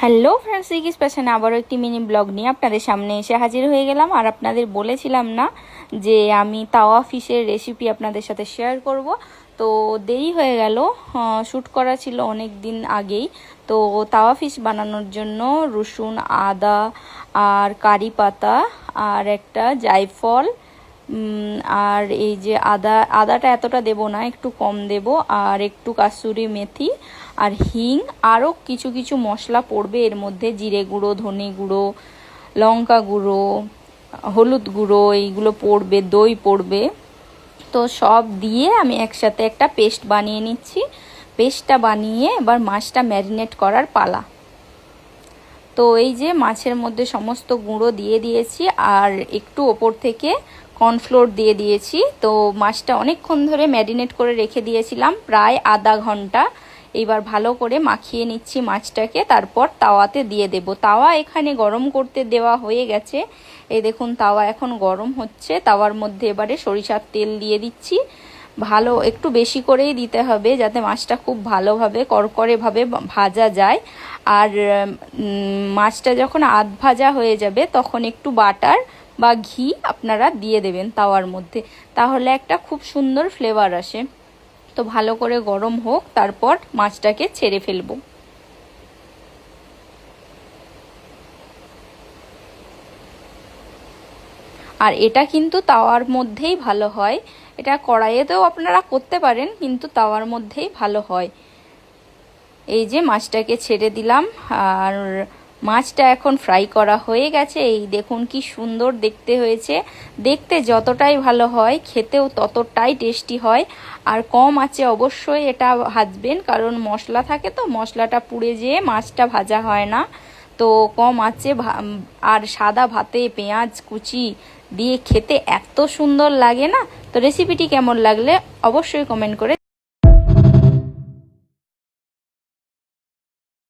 Hello friends সিকিস প্যাশনে আবারও একটি mini blog নিয়ে আপনাদের সামনে এসে হাজির হয়ে গেলাম। আর আপনাদের বলেছিলাম না যে আমি তাওয়া ফিশের রেসিপি আপনাদের সাথে শেয়ার করব। তো দেরি হয়ে গেল শ্যুট করা ছিল অনেক দিন আগেই। তো তাওয়া ফিশ বানানোর জন্য রসুন, আদা আর কারি পাতা আর একটা জায়ফল আর এই যে আদা, আদাটা এতটা দেব না, একটু কম দেব, আর একটু কাসুরি মেথি আর হিং আরও কিছু কিছু মশলা পড়বে এর মধ্যে, জিরে গুঁড়ো, ধনে গুঁড়ো, লঙ্কা গুঁড়ো, হলুদ গুঁড়ো, এইগুলো পড়বে, দই পড়বে। তো সব দিয়ে আমি একসাথে একটা পেস্ট বানিয়ে নিচ্ছি। পেস্টটা বানিয়ে এবার মাছটা ম্যারিনেট করার পালা। তো এই যে মাছের মধ্যে সমস্ত গুঁড়ো দিয়ে দিয়েছি আর একটু ওপর থেকে কর্নফ্লোর দিয়ে দিয়েছি। তো মাছটা অনেকক্ষণ ধরে ম্যারিনেট করে রেখে দিয়েছিলাম, প্রায় আধা ঘণ্টা। এবার ভালো করে মাখিয়ে নিচ্ছি মাছটাকে, তারপর তাওয়াতে দিয়ে দেব। তাওয়া এখানে গরম করতে দেওয়া হয়ে গেছে। এই দেখুন, তাওয়া এখন গরম হচ্ছে। তাওয়ার মধ্যে এবারে সরিষার তেল দিয়ে দিচ্ছি। ভালো একটু বেশি করেই দিতে হবে যাতে মাছটা খুব ভালোভাবে করকরেভাবে ভাজা যায়। আর মাছটা যখন আধ ভাজা হয়ে যাবে তখন একটু বাটার বা ঘি আপনারা দিয়ে দেবেন তাওয়ার মধ্যে। তাহলে একটা খুব সুন্দর ফ্লেভার আসে। তো ভালো করে গরম হোক, তারপর মাছটাকে ছেড়ে ফেলব। আর এটা কিন্তু তাওয়ার মধ্যেই ভালো হয়। এটা কড়াইয়েতেও আপনারা করতে পারেন, কিন্তু তাওয়ার মধ্যেই ভালো হয়। এই যে মাছটাকে ছেড়ে দিলাম, আর মাছটা এখন ফ্রাই করা হয়ে গেছে। এই দেখুন কি সুন্দর দেখতে হয়েছে। দেখতে যতটাই ভালো হয়, খেতেও ততটাই টেস্টি হয়। আর কম আছে অবশ্যই এটা ভাজবেন, কারণ মশলা থাকে তো, মশলাটা পুড়ে যেয়ে মাছটা ভাজা হয় না। তো কম আছে আর সাদা ভাতে পেঁয়াজ কুচি দিয়ে খেতে এত সুন্দর লাগে না? তো রেসিপিটি কেমন লাগলে অবশ্যই কমেন্ট করে